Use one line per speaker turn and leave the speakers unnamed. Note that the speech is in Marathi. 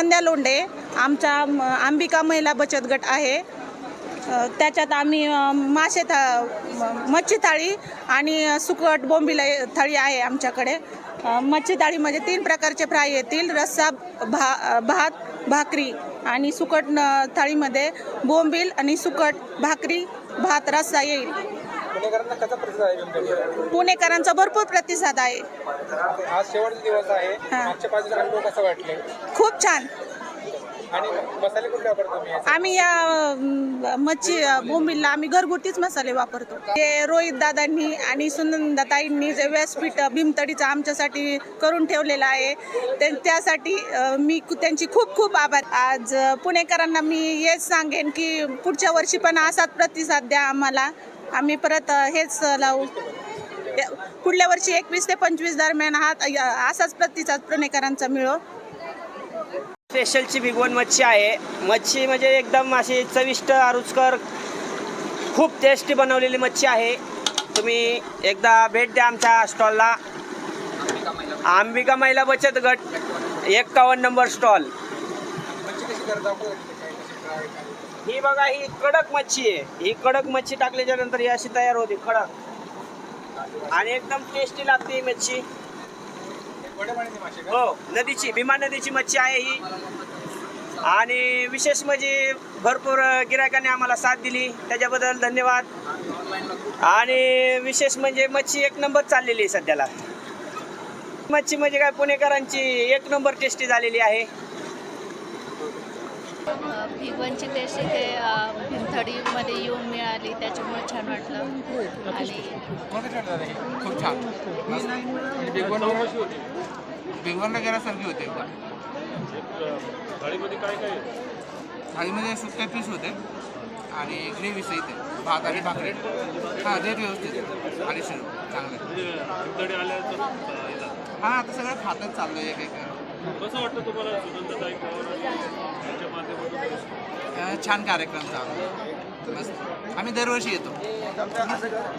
संध्या लोंढे आमचा म, अंबिका महिला बचत गट आहे. त्याच्यात आम्ही मासे था मच्छी थाळी आणि सुकट बोंबिला थाळी आहे आमच्याकडे. मच्छी थाळीमध्ये म्हणजे तीन प्रकारचे फ्राय येतील. रस्सा भा भात भाकरी आणि सुकट थाळीमध्ये बोंबील आणि सुकट भाकरी भात रस्सा येईल.
पुणेकरांना कसा प्रतिसाद आहे तुमच्याकडे
पुणेकरांचा भरपूर प्रतिसाद आहे.
आज शेवटचा दिवस आहे.
हा.
मागच्या पाच दिवसात अनुभव कसा वाटले?
खूप छान.
आणि मसाले कुठले वापरतो तुम्ही? याचे?
आम्ही या मच्छी अ, बोंबीलला आम्ही घरगुतीच मसाले वापरतो. ते रोहित दादांनी आणि सुनंदा ताईंनी जे व्यासपीठ भीमतडीचं आमच्यासाठी करून ठेवलेलं आहे. ते त्यासाठी अ, मी कु- त्यांची खूप खूप आभार. आज अ, पुणेकरांना मी हेच सांगेन की पुढच्या वर्षी पण असाच प्रतिसाद द्या आम्हाला. आम्ही परत हेच लावू. पुढल्या वर्षी एकवीस ते पंचवीस दरम्यान हा असाच प्रतिसाद पुणेकरांचा मिळो.
स्पेशलची भिगवण मच्छी आहे. मच्छी म्हणजे एकदम अशी चविष्ट रुचकर खूप टेस्टी बनवलेली मच्छी आहे. तुम्ही एकदा भेट द्या आमच्या स्टॉलला. अंबिका महिला बचत गट एक्कावन्न नंबर स्टॉल. ही बघा ही कडक मच्छी आहे. ही कडक मच्छी टाकल्याच्या नंतर ही अशी तयार होते कडक आणि एकदम टेस्टी लागते ही मच्छी. हो नदीची भीमा नदीची मच्छी आहे ही. आणि विशेष म्हणजे भरपूर गिरायकांनी आम्हाला साथ दिली. त्याच्याबद्दल धन्यवाद. आणि विशेष म्हणजे मच्छी एक नंबर चाललेली आहे सध्याला. मच्छी म्हणजे काय पुणेकरांची एक नंबर टेस्टी झालेली आहे.
भिगवणची टेस्ट इथे अ, भीमथडीमध्ये येऊन मिळाली त्याच्यामुळे छान वाटलं. आणि
हे?
खूप छान.
म्हणजे होती
बेगवनला गेल्यासारखी होते एकदम थाळीमध्ये सुट्टे पीस होते. आणि ग्रेव्ही सहित आहे. भात आणि भाकरी. हां रेट व्यवस्थित आहे. रुपये चांगलं आहे. हां आता सगळं खातच चाललं एक एक
कसं वाटतं तुम्हाला सुनंदाताई पवार यांच्या माध्यमातून?
छान कार्यक्रम चालू मस्त. आम्ही दरवर्षी येतो.